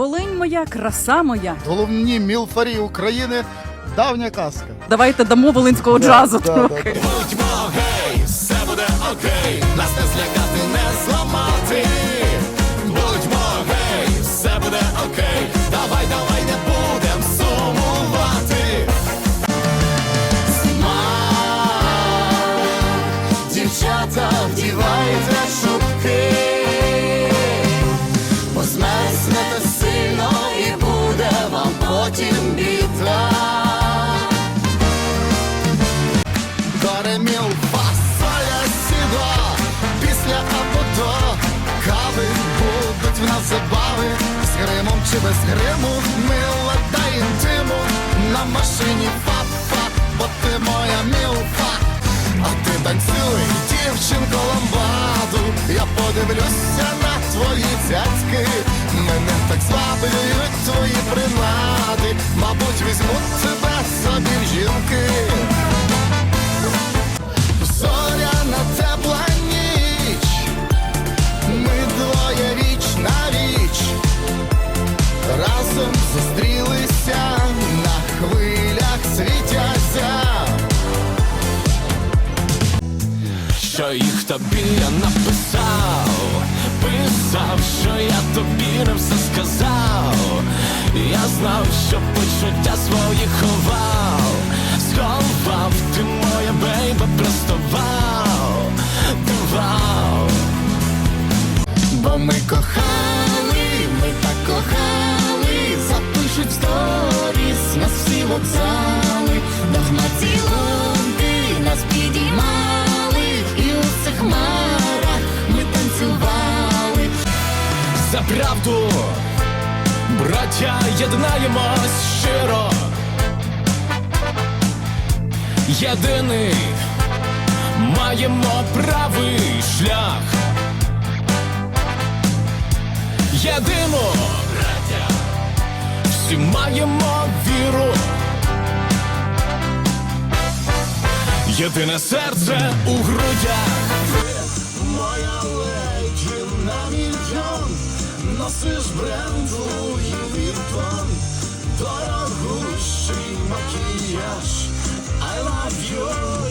Волинь моя, краса моя. Головні мілфарі України. Давня казка. Давайте дамо волинського Да, джазу да, трохи. да, да. Будьмо гей, все буде окей, нас не злякати, не зламати. Або до Кави. Будуть в нас забави. З гримом чи без гриму Мила та інтиму На машині фа-фа Бо ти моя мілфа. А ти танцюй, дівчинко ламбаду. Я подивлюся на твої цяцьки Що їх тобі я написав, писав, що я тобі не все сказав. Я знав, що почуття свої ховав, правду, браття, єднаємось щиро. Єдиний маємо правий шлях. Єдино, браття, всі маємо віру. Єдине серце у грудях. Носиш бренд Луї Віттон, дорогущий макіяж. I love you.